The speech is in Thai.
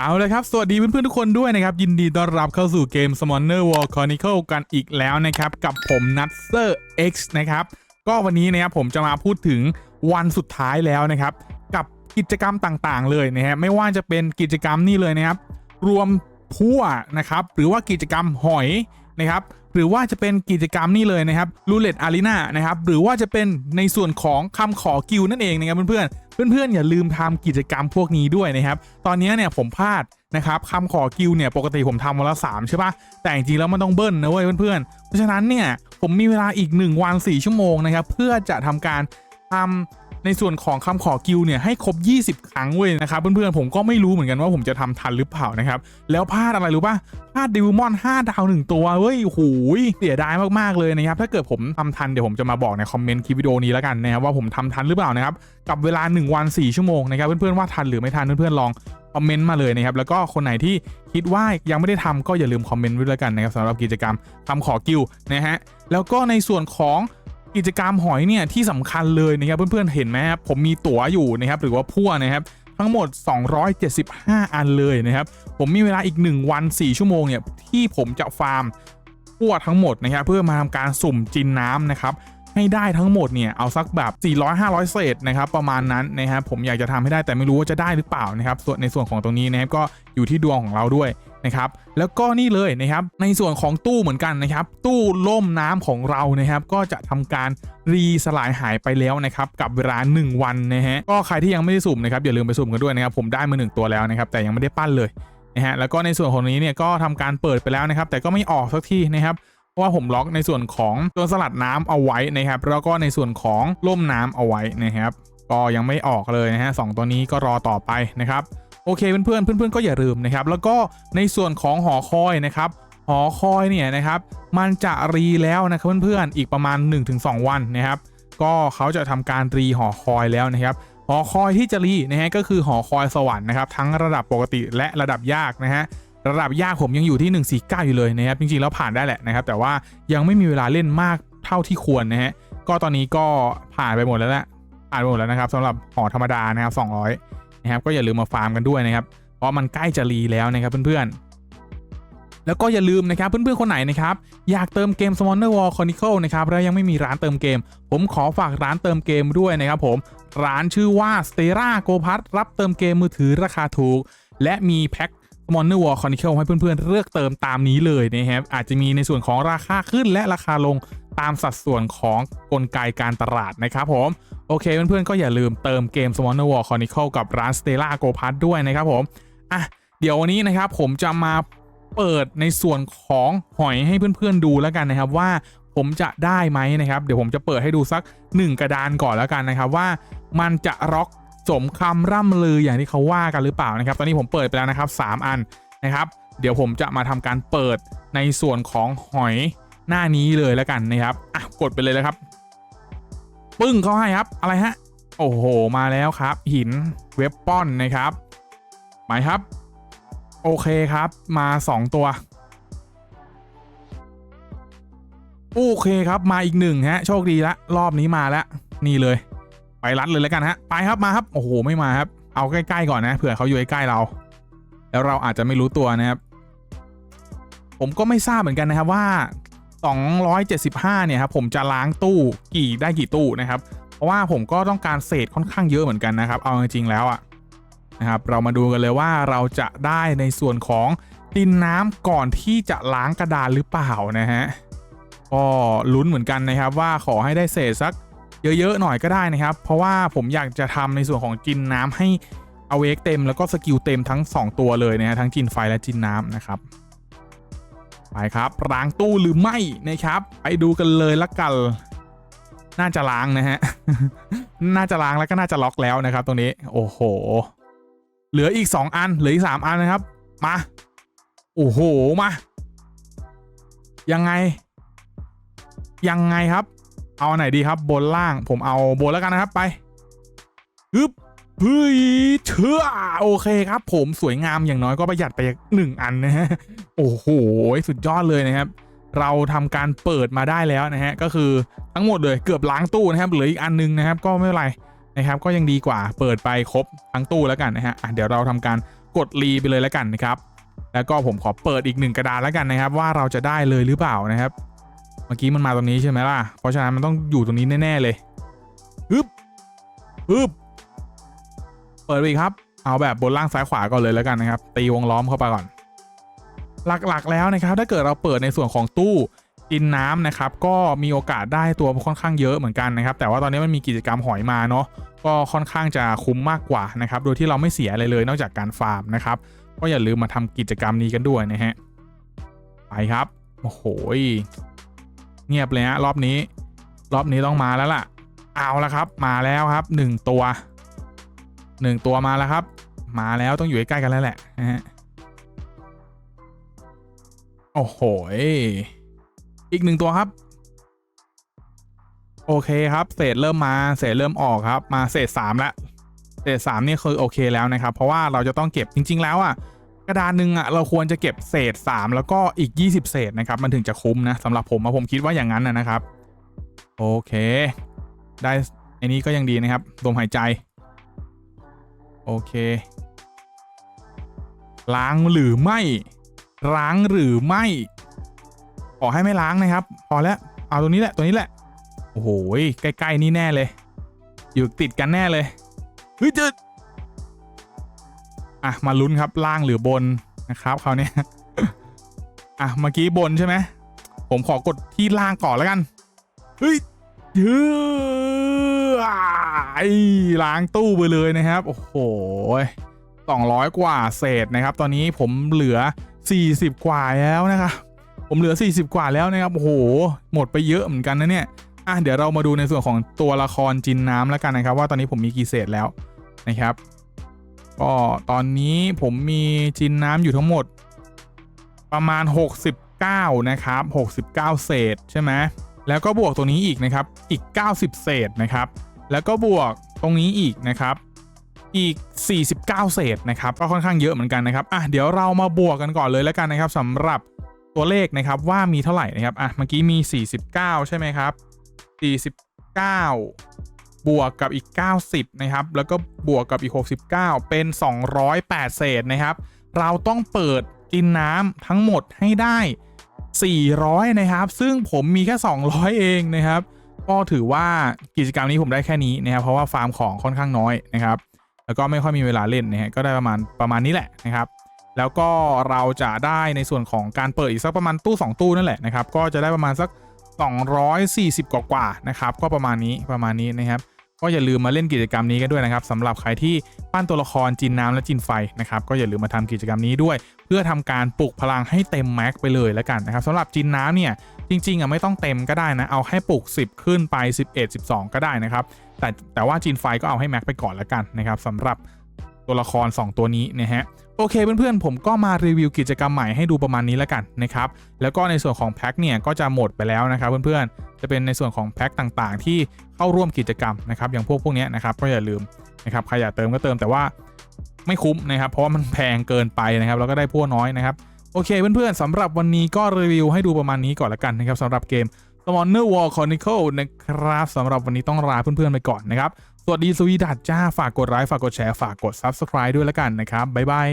เอาเลยครับ สวัสดีเพื่อนๆทุกคนด้วยนะครับ ยินดีต้อนรับเข้าสู่เกม Summoner War Chronicle กันอีกแล้วนะครับ กับผมนัทเซอร์ X นะครับ ก็วันนี้นะครับผมจะมาพูดถึงวันสุดท้ายแล้วนะครับ กับกิจกรรมต่างๆ เลยนะฮะไม่ว่าจะเป็นกิจกรรมนี่เลยนะครับ รวมพั่วนะครับ หรือว่ากิจกรรมหอยนะครับ หรือว่าจะเป็นกิจกรรมนี่เลยนะครับรูเลตอารีนานะครับหรือว่าจะเป็นในส่วนของคำขอกิลนั่นเองนะครับเพื่อนๆเพื่อนๆอย่าลืมทำกิจกรรมพวกนี้ด้วยนะครับตอนนี้เนี่ยผมพลาดนะครับคำขอกิลเนี่ยปกติผมทำวันละ3ใช่ปะแต่จริงๆแล้วมันต้องเบิ้ลนะเว้ยเพื่อนๆเพราะฉะนั้นเนี่ยผมมีเวลาอีก 1 วัน 4 ชั่วโมงนะครับเพื่อจะทำการทำ ในส่วนของคำขอกิลเนี่ยให้ครบ 20 ครั้งเว้ยนะครับเพื่อนๆผมก็ไม่รู้เหมือนกันว่าผมจะทำทันหรือเปล่านะครับแล้วพลาดอะไรรู้ป่ะพลาดดิวมอน5ดาว1ตัวเว้ยโหยเสียดายมากๆเลยนะครับถ้าเกิดผมทำทันเดี๋ยวผมจะมาบอกในคอมเมนต์คลิปวิดีโอนี้แล้วกันนะครับว่าผมทำทันหรือเปล่านะครับกับเวลา 1 วัน 4 ชั่วโมงนะครับเพื่อนๆว่าทันหรือไม่ทันเพื่อนๆลองคอมเมนต์มาเลยนะครับแล้วก็คนไหนที่คิดว่ายังไม่ได้ทำก็อย่าลืมคอมเมนต์ไว้ด้วยกันนะครับสำหรับกิจกรรมทำขอกิลนะฮะแล้วก็ในส่วนของ กิจกรรมหอยเนี่ยที่สำคัญเลยนะครับเพื่อนๆเห็นไหมครับผมมีตั๋วอยู่นะครับหรือว่าพั่วนะครับทั้งหมด 275 อันเลยนะครับ ผมมีเวลาอีก 1 วัน 4 ชั่วโมงเนี่ยที่ผมจะฟาร์มพั่วทั้งหมดนะครับเพื่อมาทำการสุ่มจินน้ำนะครับ ให้ได้ทั้งหมดเนี่ยเอาสักแบบ 400-500 เศษนะครับประมาณนั้นนะครับผมอยากจะทำให้ได้แต่ไม่รู้ว่าจะได้หรือเปล่านะครับส่วนในส่วนของตรงนี้นะครับก็อยู่ที่ดวงของเราด้วยนะครับแล้วก็นี่เลยนะครับในส่วนของตู้เหมือนกันนะครับตู้ล่มน้ำของเรานะครับก็จะทำการรีสลายหายไปแล้วนะครับกับเวลา 1 วันนะฮะก็ใครที่ยังไม่ได้สุ่มนะครับอย่าลืมไปสุ่มกันด้วยนะครับผมได้มาหนึ่งตัวแล้วนะครับแต่ยังไม่ได้ปั้นเลยนะฮะแล้วก็ในส่วนของนี้เนี่ยก็ทำการเปิดไปแล้วนะครับแต่ก็ไม่ออกสักทีนะครับ เพราะว่าผมล็อกในส่วนของตัวสลัดน้ำเอาไว้นะครับ แล้วก็ในส่วนของล่มน้ำเอาไว้นะครับ ก็ยังไม่ออกเลยนะฮะสองตัวนี้ก็รอต่อไปนะครับ โอเคเพื่อนๆเพื่อนๆก็อย่าลืมนะครับ แล้วก็ในส่วนของหอคอยนะครับหอคอยเนี่ยนะครับ มันจะรีแล้วนะครับเพื่อนๆอีกประมาณ 1-2 วันนะครับ ก็เขาจะทำการรีหอคอยแล้วนะครับหอคอยที่จะรีนะฮะก็คือหอคอยสวรรค์นะครับทั้งระดับปกติและระดับยากนะฮะ ระดับยากผมยังอยู่ที่ 149 อยู่เลยนะครับจริงๆแล้วผ่านได้แหละนะครับ แต่ว่ายังไม่มีเวลาเล่นมากเท่าที่ควรนะฮะก็ตอนนี้ก็ผ่านไปหมดแล้วแหละผ่านไปหมดแล้วนะครับสำหรับหอธรรมดานะครับ 200 นะครับ ก็อย่าลืมมาฟาร์มกันด้วยนะครับ เพราะมันใกล้จะรีแล้วนะครับเพื่อนๆ แล้วก็อย่าลืมนะครับเพื่อนๆคนไหนนะครับ อยากเติมเกม Summoner War Chronicle นะครับแล้วยังไม่มีร้านเติมเกม ผมขอฝากร้านเติมเกมด้วยนะครับผมร้านชื่อว่า Stera Go p a s รับเติมเกมมือถือราคาถูก และมีแพ็ค Summoner War Chronicle ให้เพื่อนๆเลือกเติมตามนี้เลยนะครับอาจจะมีในส่วนของราคาขึ้นและราคาลงตามสัดส่วนของกลไกการตลาดนะครับผมโอเคเพื่อนๆก็อย่าลืมเติมเกม Summoner War Chronicle กับร้าน Stella Go p a s ด้วยนะครับผมอะเดี๋ยววันนี้นะครับผมจะมาเปิดในส่วนของหอยให้เพื่อนๆดูแล้วกันนะครับว่าผมจะได้ไหมนะครับ เดี๋ยวผมจะเปิดให้ดูสัก 1 กระดานก่อนแล้วกันนะครับว่ามันจะร็อก สมคำร่ำลืออย่างที่เขาว่ากันหรือเปล่านะครับ ตอนนี้ผมเปิดไปแล้วนะครับ 3 อันนะครับ เดี๋ยวผมจะมาทำการเปิดในส่วนของหอยหน้านี้เลยแล้วกันนะครับอะกดไปเลยเลยครับ ปึ้งเขาให้ครับอะไรฮะ โอ้โหมาแล้วครับ หินเว็บป้อนนะครับหมายครับ โอเคครับมา 2 ตัวโอเคครับมาอีกหนึ่งฮะ โชคดีละรอบนี้มาแล้ว นี่เลย ไปรัดเลยแล้วกันฮะ ไปครับมาครับ โอ้โห ไม่มาครับ เอาใกล้ๆก่อนนะ เผื่อเขาอยู่ใกล้ๆเรา แล้วเราอาจจะไม่รู้ตัวนะครับ ผมก็ไม่ทราบเหมือนกันนะครับว่า 275 เนี่ยครับผมจะล้างตู้กี่ได้กี่ตู้นะครับ เพราะว่าผมก็ต้องการเศษค่อนข้างเยอะเหมือนกันนะครับ เอาจริงๆแล้วอะนะครับ เรามาดูกันเลยว่าเราจะได้ในส่วนของดินน้ำก่อนที่จะล้างกระดานหรือเปล่านะฮะ ก็ลุ้นเหมือนกันนะครับว่าขอให้ได้เศษสัก เยอะๆหน่อยก็ได้นะครับ เพราะว่าผมอยากจะทำในส่วนของจินน้ำให้เอาเวกเต็มแล้วก็สกิลเต็มทั้ง 2 ตัวเลยนะฮะทั้งจินไฟและจินน้ำนะครับไปครับล้างตู้หรือไม่นะครับ ไปดูกันเลยละกัน น่าจะล้างนะฮะน่าจะล้างแล้วก็น่าจะล็อกแล้วนะครับ ตรงนี้ โอ้โห เหลืออีก 2 อันเหลืออีก3อันนะครับ มา โอ้โหมา ยังไง ยังไงครับ เอาอันไหนดีครับบนล่างผมเอาบนแล้วกันนะครับไปฮึบเฮ้ยเชื่อโอเคครับ ผมสวยงามอย่างน้อยก็ประหยัดไปหนึ่งอันนะฮะโอ้โหสุดยอดเลยนะครับ เราทำการเปิดมาได้แล้วนะฮะก็คือทั้งหมดเลยเกือบล้างตู้นะครับเหลืออีกอันนึงนะครับ ก็ไม่เป็นไรนะครับก็ยังดีกว่าเปิดไปครบทั้งตู้แล้วกันนะฮะะเดี๋ยวเราทำการกดรีไปเลยแล้วกันนะครับ แล้วก็ผมขอเปิดอีกหนึ่งกระดานแล้วกันนะครับ ว่าเราจะได้เลยหรือเปล่านะครับ เมื่อกี้มันมาตรงนี้ใช่ไหมล่ะ เพราะฉะนั้นมันต้องอยู่ตรงนี้แน่ ๆ เลยฮึบฮึบเปิดไปอีกครับ เอาแบบบนล่างซ้ายขวาก่อนเลยแล้วกันนะครับ ตีวงล้อมเข้าไปก่อน หลักๆแล้วนะครับ ถ้าเกิดเราเปิดในส่วนของตู้กินน้ำนะครับ ก็มีโอกาสได้ตัวค่อนข้างเยอะเหมือนกันนะครับ แต่ว่าตอนนี้มันมีกิจกรรมหอยมาเนาะก็ค่อนข้างจะคุ้มมากกว่านะครับ โดยที่เราไม่เสียอะไรเลยนอกจากการฟาร์มนะครับ ก็อย่าลืมมาทำกิจกรรมนี้กันด้วยนะฮะไปครับโอ้โหย เงียบเลยฮะรอบนี้ รอบนี้ต้องมาแล้วล่ะ เอาละครับ มาแล้วครับหนึ่งตัวหนึ่งตัวมาแล้วครับ มาแล้วต้องอยู่ใกล้กันแล้วแหละนะฮะโอ้โหอีกหนึ่งตัวครับ โอเคครับเศษเริ่มมาเศษเริ่มออกครับ มาเศษสามแล้วเศษสามนี่คือโอเคแล้วนะครับ เพราะว่าเราจะต้องเก็บจริง ๆ แล้วอะ กระดานหนึ่งอะเราควรจะเก็บเศษ 3 แล้วก็อีก 20 เศษนะครับมันถึงจะคุ้มนะสำหรับผมอะผมคิดว่าอย่างนั้นนะนะครับ โอเค ได้อันนี้ก็ยังดีนะครับลมหายใจ โอเค ล้างหรือไม่ล้างหรือไม่ ขอให้ไม่ล้างนะครับ พอแล้วเอาตัวนี้แหละตัวนี้แหละโอ้โหใกล้ๆนี่แน่เลย อยู่ติดกันแน่เลยเฮ้ยเจอ อะมาลุ้นครับล่างหรือบนนะครับเขาวเนี่ยอะเมื่อกี้บนใช่ไหมผมขอกดที่ล่างก่อนแล้วกันเฮ้ยเฮ้ยไอ้ล้างตู้ไปเลยนะครับ โอ้โหสองร้อยกว่าเศษนะครับ ตอนนี้ผมเหลือ 40 กว่าแล้วนะครับผมเหลือ 40 กว่าแล้วนะครับโอ้โห หมดไปเยอะเหมือนกันนะเนี่ยอะเดี๋ยวเรามาดูในส่วนของตัวละครจินน้ำแล้วกันนะครับ ว่าตอนนี้ผมมีกี่เศษแล้วนะครับ ก็ตอนนี้ผมมีจินน้ำอยู่ทั้งหมด ประมาณ 69 นะครับ 69 เศษใช่ไหมแล้วก็บวกตัวนี้อีกนะครับอีก 90 เศษนะครับ แล้วก็บวกตรงนี้อีกนะครับอีก 49 เศษนะครับก็ค่อนข้างเยอะเหมือนกันนะครับอะเดี๋ยวเรามาบวกกันก่อนเลยแล้วกันนะครับสำหรับตัวเลขนะครับว่ามีเท่าไหร่นะครับอะเมื่อกี้มี 49 ใช่ไหมครับ 49 บวกกับอีก 90 นะครับ แล้วก็บวกกับอีก 69 เป็น 208 เศษนะครับ เราต้องเปิดกินน้ำทั้งหมดให้ได้ 400 นะครับ ซึ่งผมมีแค่ 200 เองนะครับ ก็ถือว่ากิจกรรมนี้ผมได้แค่นี้นะครับ เพราะว่าฟาร์มของค่อนข้างน้อยนะครับ แล้วก็ไม่ค่อยมีเวลาเล่นนะฮะ ก็ได้ประมาณประมาณนี้แหละนะครับแล้วก็เราจะได้ในส่วนของการเปิดอีกสักประมาณตู้ 2 ตู้นั่นแหละนะครับ ก็จะได้ประมาณสัก 240 กว่ากว่าๆนะครับ ก็ประมาณนี้ประมาณนี้นะครับ ก็อย่าลืมมาเล่นกิจกรรมนี้กันด้วยนะครับสำหรับใครที่ปั้นตัวละครจินน้ำและจินไฟนะครับก็อย่าลืมมาทำกิจกรรมนี้ด้วย เพื่อทำการปลุกพลังให้เต็มแม็กไปเลยแล้วกันนะครับสำหรับจินน้ำเนี่ยจริงๆอะไม่ต้องเต็มก็ได้นะเอาให้ปลุก 10 ขึ้นไป 11 12 ก็ได้นะครับแต่แต่ว่าจินไฟก็เอาให้แม็กไปก่อนแล้วกันนะครับสำหรับ ตัวละคร 2 ตัวนี้นะฮะโอเคเพื่อนๆผมก็มารีวิวกิจกรรมใหม่ให้ดูประมาณนี้แล้วกันนะครับแล้วก็ในส่วนของแพ็คเนี่ยก็จะหมดไปแล้วนะครับเพื่อนๆจะเป็นในส่วนของแพ็คต่างๆ ที่เข้าร่วมกิจกรรมนะครับอย่างพวกพวกนี้นะครับก็อย่าลืมนะครับใครอยากเติมก็เติมแต่ว่าไม่คุ้มนะครับ เพราะว่ามันแพงเกินไปนะครับแล้วก็ได้พวกน้อยนะครับโอเคเพื่อนๆสำหรับวันนี้ก็รีวิวให้ดูประมาณนี้ก่อนละกันนะครับสำหรับเกม s m o n e r War Chronicle นะครับสำหรับวันนี้ต้องลาเพื่อนๆไปก่อนนะครับ สวัสดีสวีดัตจ้า ฝากกดไลค์ ฝากกดแชร์ ฝากกด Subscribe ด้วยละกันนะครับ บ๊ายบาย